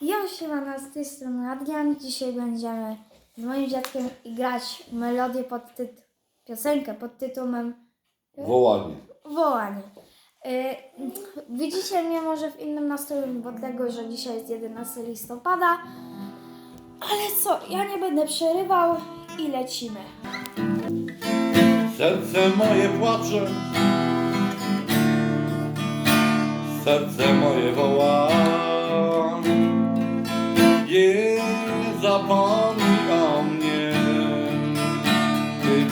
Ja siemano, z tej strony Adrian. Dzisiaj będziemy z moim dziadkiem grać melodię pod tytułem, piosenkę pod tytułem Wołanie. Wołanie. Y, widzicie mnie może w innym nastroju, bo tego, że dzisiaj jest 11 listopada. Ale co, ja nie będę przerywał i lecimy. Serce moje płacze. Serce moje woła.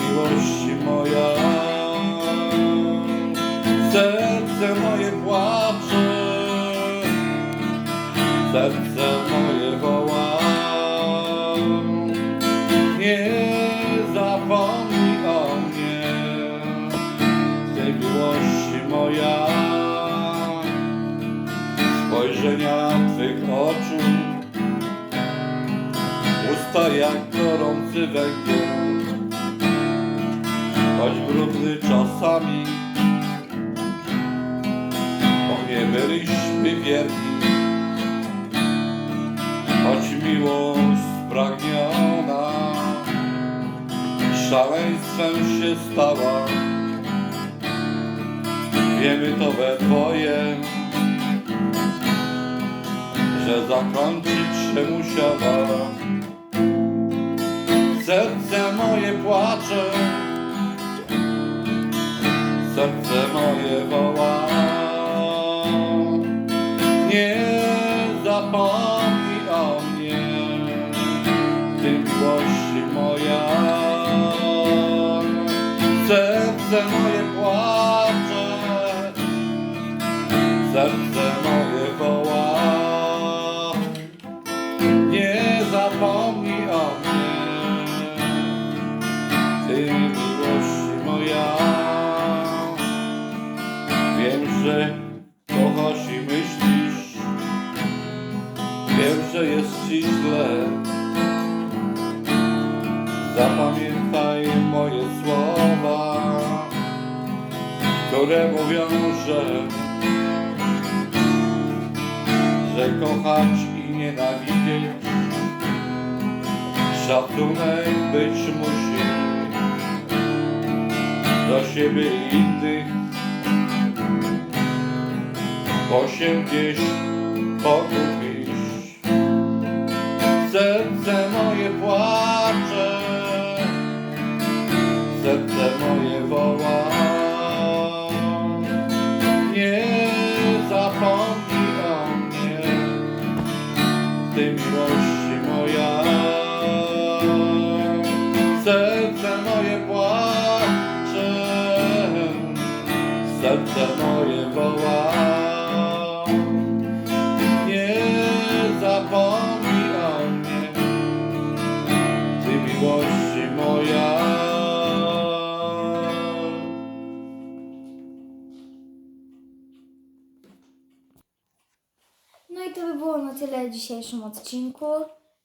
Miłości moja. Serce moje płacze. Serce moje woła. Nie zapomnij o mnie, tej miłości moja. Spojrzenia Twych oczu, usta jak gorący węgiel, choć brudny czasami, bo nie byliśmy wierni, choć miłość spragniona szaleństwem się stała. Wiemy to we dwoje, że zakończyć się musiała. Serce moje płacze, serce moje woła. Nie zapomnij o mnie, Ty miłości moja. Serce moje Wiem, że kochasz i myślisz, wiem, że jest ci źle. Zapamiętaj moje słowa, które mówią, że, że kochać i nienawidzieć szacunek być musi do siebie i innych, się gdzieś pogubisz. Serce moje płacze, serce moje woła. Nie zapomnij o mnie, Ty miłości moja. Serce moje płacze, serce moje No i to by było na tyle w dzisiejszym odcinku.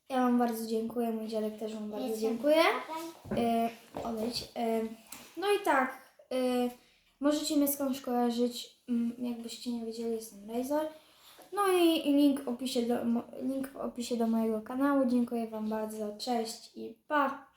Ja Wam bardzo dziękuję, mój dziadek też Wam bardzo dziękuję. Y, odejdź. Y, no i tak, y, możecie mnie skądś kojarzyć, mm, jakbyście nie wiedzieli, jestem Razor. No i link w, opisie do, link w opisie do mojego kanału. Dziękuję Wam bardzo, cześć i pa!